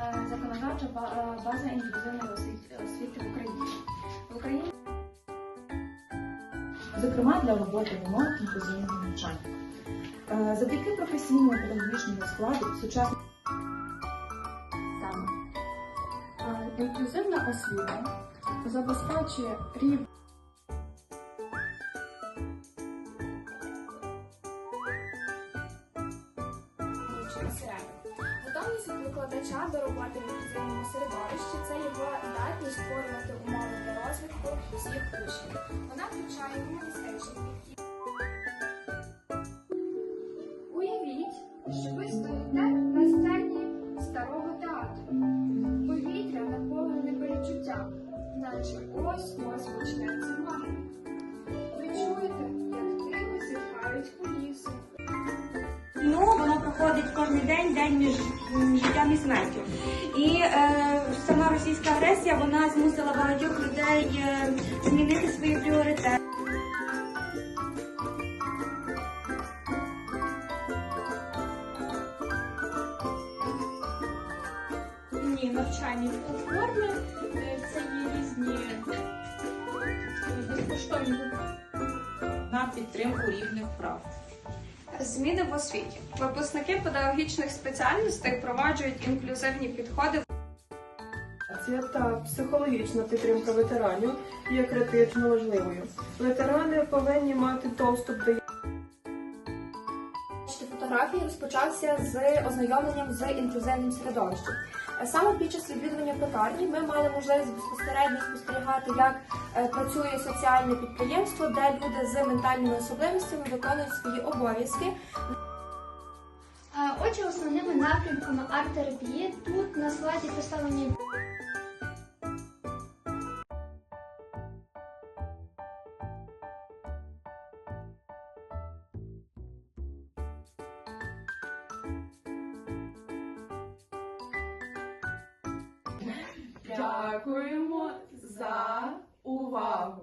е, законодавча е, база освіт- освіти в Україні. В Україні зокрема для роботи в умовах інклюзивного навчання. Е, Завдяки професійному педагогічному складу сучасних Інклюзивна освіта забезпечує рівень. Готовність викладача до в інклюзивному середовищі це його здатність створювати умови для розвитку всіх учнів. Вона включає гуманістичний підхід. Уявіть, що ви стоїте на сцені старого театру. Повітря наповнене перечуттям, наче ось-ось почнеться магія. Ви чуєте, як тихо зітхають куліси. Ну, проходить кожен день, день між життям і смертю. І е, сама російська агресія вона змусила багатьох людей е, змінити свої пріоритети. Ні, навчальні платформи, е, це є різні е, безкоштовні на підтримку рівних прав. Зміни в освіті. Випускники педагогічних спеціальностей впроваджують інклюзивні підходи Мотивація та психологічна підтримка ветеранів є критично важливою. Ветерани повинні мати доступ до фотографії розпочався з ознайомленням з інклюзивним середовищем. Саме під час відвідування пекарні ми мали можливість безпосередньо спостерігати, як працює соціальне підприємство, де люди з ментальними особливостями виконують свої обов'язки. А, Отже, основними напрямками арт-терапії тут на слайді представлені Дякуємо за Uva